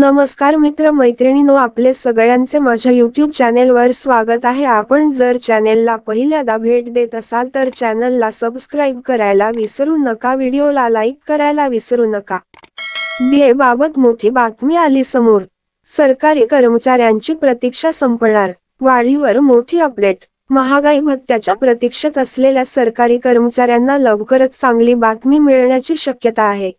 नमस्कार मित्र मैत्रिणींनो आपले सगळ्यांचे माझ्या यूट्यूब चॅनेलवर स्वागत आहे. आपण जर चॅनेलला पहिल्यांदा भेट देत असाल तर चॅनलला सबस्क्राईब करायला विसरू नका. व्हिडिओला लाईक करायला विसरू नका. डीए बाबत मोठी बातमी आली समोर. सरकारी कर्मचाऱ्यांची प्रतीक्षा संपणार. वाढीवर मोठी अपडेट महागाई भत्त्याच्या प्रतीक्षेत असलेल्या सरकारी कर्मचाऱ्यांना लवकरच चांगली बातमी मिळण्याची शक्यता आहे.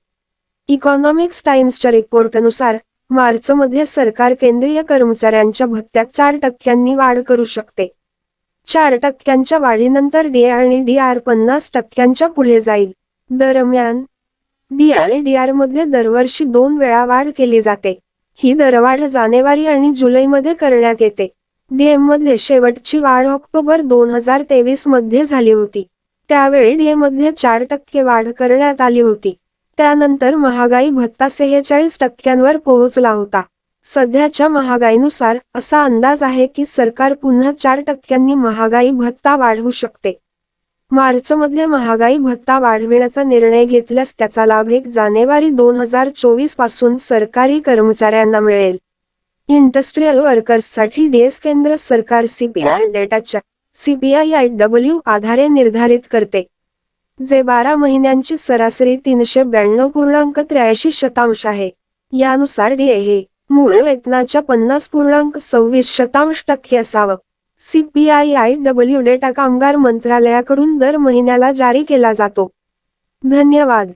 इकॉनॉमिक्स टाइम्सच्या रिपोर्टनुसार मार्चमध्ये सरकार केंद्रीय कर्मचाऱ्यांच्या भत्त्यात चार टक्क्यांनी वाढ करू शकते. चार टक्क्यांच्या वाढीनंतर डी आणि डी आर पन्नास टक्क्यांच्या पुढे जाईल. दरम्यान डी आणि डी आरमध्ये दरवर्षी दोन वेळा वाढ केली जाते. ही दरवाढ जानेवारी आणि जुलैमध्ये करण्यात येते. डीएममध्ये शेवटची वाढ ऑक्टोबर दोन हजार तेवीसमध्ये झाली होती. त्यावेळी डीएममध्ये चार टक्के वाढ करण्यात आली होती. त्यानंतर महागाई भत्ता सेहेचाळीस टक्क्यांवर पोहोचला होता. सध्याच्या महागाईनुसार असा अंदाज आहे की सरकार पुन्हा चार टक्क्यांनी महागाई भत्ता वाढवू शकते. मार्चमध्ये महागाई भत्ता वाढविण्याचा निर्णय घेतल्यास त्याचा लाभ एक जानेवारी दोन हजार चोवीसपासून सरकारी कर्मचाऱ्यांना मिळेल. इंडस्ट्रीयल वर्कर्ससाठी डीएस केंद्र सरकार सीपीआय डेटाच्या सीपीआय आय डब्ल्यू आधारे निर्धारित करते. जे बारा महिन्यांची सरासरी तीनशे ब्याण्णव पूर्णांक त्र्याऐंशी शतांश आहे. यानुसार डी हे मूळ वेतनाच्या पन्नास पूर्णांक सव्वीस शतांश टक्के असावं. सीपीआय आय डब्ल्यू डेटा कामगार मंत्रालयाकडून दर महिन्याला जारी केला जातो. धन्यवाद.